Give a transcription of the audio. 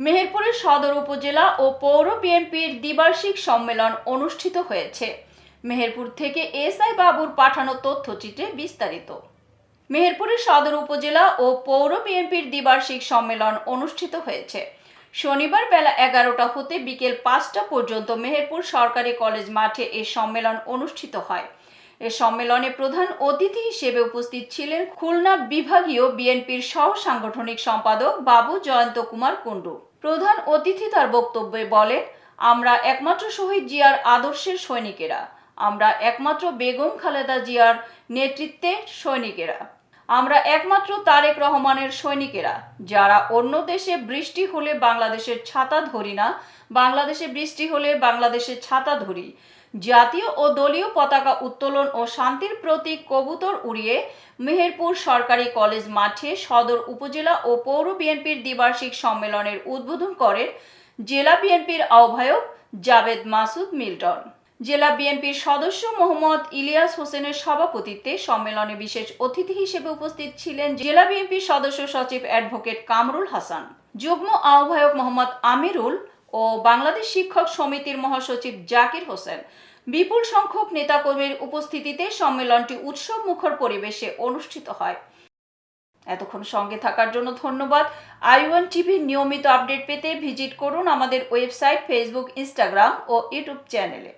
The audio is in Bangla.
মেহেরপুরের সদর উপজেলা ও পৌর বিএনপির দ্বিবার্ষিক সম্মেলন অনুষ্ঠিত হয়েছে। মেহেরপুর থেকে এসআই বাবুর পাঠানো তথ্যচিত্রে বিস্তারিত। মেহেরপুরের সদর উপজেলা ও পৌর বিএনপির দ্বিবার্ষিক সম্মেলন অনুষ্ঠিত হয়েছে। শনিবার বেলা এগারোটা হতে বিকেল পাঁচটা পর্যন্ত মেহেরপুর সরকারি কলেজ মাঠে এই সম্মেলন অনুষ্ঠিত হয়। এ সম্মেলনে প্রধান অতিথি হিসেবে উপস্থিত ছিলেন খুলনা বিভাগীয় বিএনপির সহ সাংগঠনিক সম্পাদক বাবু জয়ন্ত কুমার কুণ্ডু। প্রধান অতিথি তার বক্তব্যে বলেন, আমরা একমাত্র শহীদ জিয়ার আদর্শের সৈনিকেরা। আমরা একমাত্র বেগম খালেদা জিয়ার নেতৃত্বে সৈনিকেরা। আমরা একমাত্র তারেক রহমানের সৈনিকেরা, যারা অন্য দেশে বৃষ্টি হলে বাংলাদেশের ছাতা ধরি না, বাংলাদেশে বৃষ্টি হলে বাংলাদেশের ছাতা ধরি। জাতীয় ও দলীয় পতাকা উত্তোলন ও শান্তির প্রতীক কবুতর উড়িয়ে মেহেরপুর সরকারি কলেজ মাঠে সদর উপজেলা ও পৌর বিএনপির দ্বিবার্ষিক সম্মেলনের উদ্বোধন করেন জেলা বিএনপির আহ্বায়ক জাভেদ মাসুদ মিল্টন। জেলা বিএনপির সদস্য মোহাম্মদ ইলিয়াস হোসেনের সভাপতিত্বে সম্মেলনে বিশেষ অতিথি হিসেবে উপস্থিত ছিলেন জেলা বিএনপির সদস্য সচিব অ্যাডভোকেট কামরুল হাসান, যুগ্ম আহ্বায়ক মোহাম্মদ আমিরুল ও বাংলাদেশ শিক্ষক সমিতির মহাসচিব জাকির হোসেন। বিপুল সংখ্যক নেতাকর্মীর উপস্থিতিতে সম্মেলনটি উৎসব মুখর পরিবেশে অনুষ্ঠিত হয়। এতক্ষণ সঙ্গে থাকার জন্য ধন্যবাদ। আইওয়ান টিভির নিয়মিত আপডেট পেতে ভিজিট করুন আমাদের ওয়েবসাইট, ফেসবুক, ইনস্টাগ্রাম ও ইউটিউব চ্যানেলে।